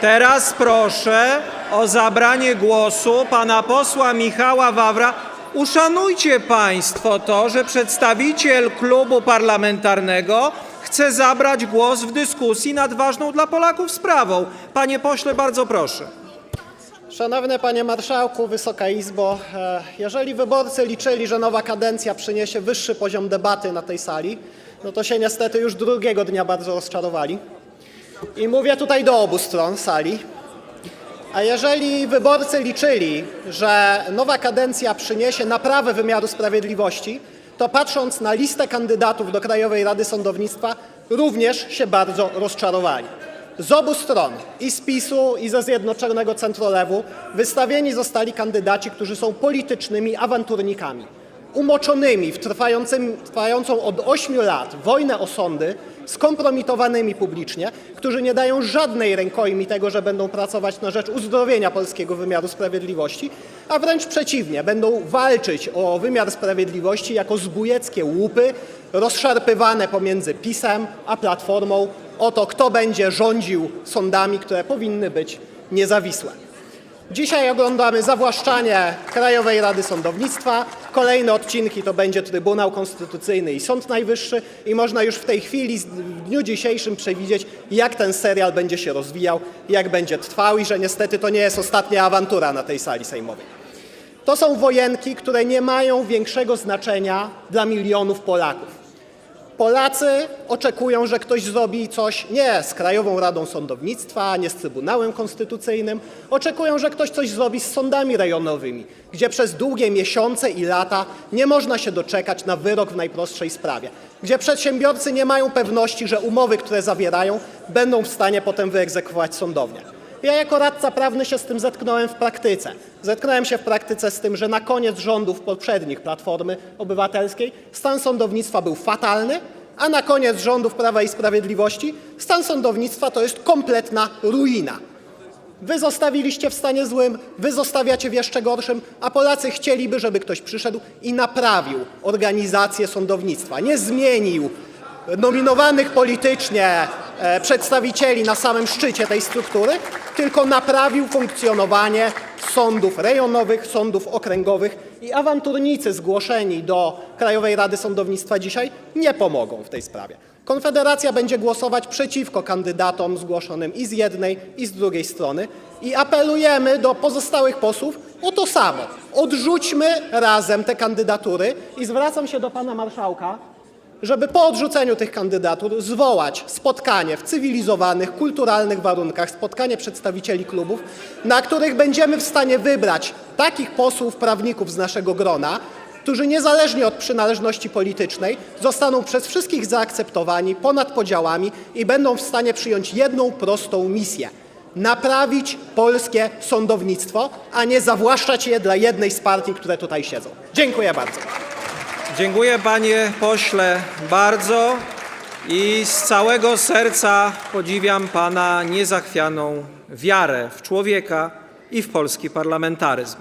Teraz proszę o zabranie głosu pana posła Michała Wawra. Uszanujcie państwo to, że przedstawiciel klubu parlamentarnego chce zabrać głos w dyskusji nad ważną dla Polaków sprawą. Panie pośle, bardzo proszę. Szanowny Panie Marszałku, Wysoka Izbo, e, jeżeli wyborcy liczyli, że nowa kadencja przyniesie wyższy poziom debaty na tej sali, no to się niestety już drugiego dnia bardzo rozczarowali. I mówię tutaj do obu stron sali. A jeżeli wyborcy liczyli, że nowa kadencja przyniesie naprawę wymiaru sprawiedliwości, to patrząc na listę kandydatów do Krajowej Rady Sądownictwa, również się bardzo rozczarowali. Z obu stron, i z PiSu, i ze Zjednoczonego Centrolewu, wystawieni zostali kandydaci, którzy są politycznymi awanturnikami, umoczonymi w trwającą od 8 lat wojnę o sądy, skompromitowanymi publicznie, którzy nie dają żadnej rękojmi tego, że będą pracować na rzecz uzdrowienia polskiego wymiaru sprawiedliwości, a wręcz przeciwnie, będą walczyć o wymiar sprawiedliwości jako zbójeckie łupy rozszarpywane pomiędzy PiSem a Platformą o to, kto będzie rządził sądami, które powinny być niezawisłe. Dzisiaj oglądamy zawłaszczanie Krajowej Rady Sądownictwa. Kolejne odcinki to będzie Trybunał Konstytucyjny i Sąd Najwyższy i można już w tej chwili, w dniu dzisiejszym przewidzieć, jak ten serial będzie się rozwijał, jak będzie trwał i że niestety to nie jest ostatnia awantura na tej sali sejmowej. To są wojenki, które nie mają większego znaczenia dla milionów Polaków. Polacy oczekują, że ktoś zrobi coś nie z Krajową Radą Sądownictwa, nie z Trybunałem Konstytucyjnym. Oczekują, że ktoś coś zrobi z sądami rejonowymi, gdzie przez długie miesiące i lata nie można się doczekać na wyrok w najprostszej sprawie, gdzie przedsiębiorcy nie mają pewności, że umowy, które zawierają, będą w stanie potem wyegzekwować sądownie. Ja jako radca prawny się z tym zetknąłem w praktyce. Zetknąłem się w praktyce z tym, że na koniec rządów poprzednich Platformy Obywatelskiej stan sądownictwa był fatalny, a na koniec rządów Prawa i Sprawiedliwości stan sądownictwa to jest kompletna ruina. Wy zostawiliście w stanie złym, wy zostawiacie w jeszcze gorszym, a Polacy chcieliby, żeby ktoś przyszedł i naprawił organizację sądownictwa. Nie zmienił nominowanych politycznie przedstawicieli na samym szczycie tej struktury, tylko naprawił funkcjonowanie sądów rejonowych, sądów okręgowych i awanturnicy zgłoszeni do Krajowej Rady Sądownictwa dzisiaj nie pomogą w tej sprawie. Konfederacja będzie głosować przeciwko kandydatom zgłoszonym i z jednej, i z drugiej strony i apelujemy do pozostałych posłów o to samo. Odrzućmy razem te kandydatury i zwracam się do pana marszałka, żeby po odrzuceniu tych kandydatur zwołać spotkanie w cywilizowanych, kulturalnych warunkach, spotkanie przedstawicieli klubów, na których będziemy w stanie wybrać takich posłów, prawników z naszego grona, którzy niezależnie od przynależności politycznej zostaną przez wszystkich zaakceptowani ponad podziałami i będą w stanie przyjąć jedną prostą misję. Naprawić polskie sądownictwo, a nie zawłaszczać je dla jednej z partii, które tutaj siedzą. Dziękuję bardzo. Dziękuję panie pośle bardzo i z całego serca podziwiam pana niezachwianą wiarę w człowieka i w polski parlamentaryzm.